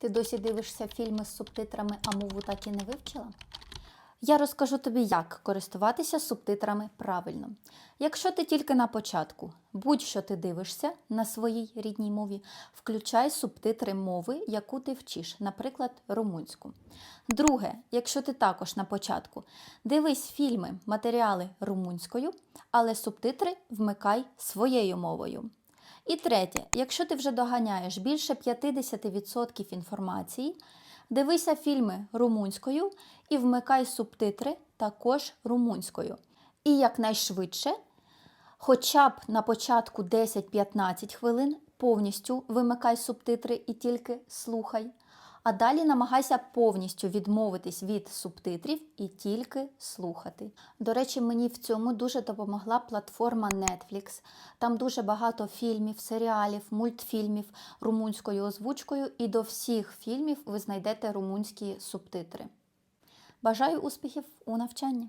Ти досі дивишся фільми з субтитрами, а мову так і не вивчила? Я розкажу тобі, як користуватися субтитрами правильно. Якщо ти тільки на початку, будь-що ти дивишся на своїй рідній мові, включай субтитри мови, яку ти вчиш, наприклад, румунську. Друге, якщо ти також на початку, дивись фільми, матеріали румунською, але субтитри вмикай своєю мовою. І третє, якщо ти вже доганяєш більше 50% інформації, дивися фільми румунською і вмикай субтитри також румунською. І якнайшвидше, хоча б на початку 10-15 хвилин повністю вимикай субтитри і тільки слухай. А далі намагайся повністю відмовитись від субтитрів і тільки слухати. До речі, мені в цьому дуже допомогла платформа Netflix. Там дуже багато фільмів, серіалів, мультфільмів румунською озвучкою, і до всіх фільмів ви знайдете румунські субтитри. Бажаю успіхів у навчанні!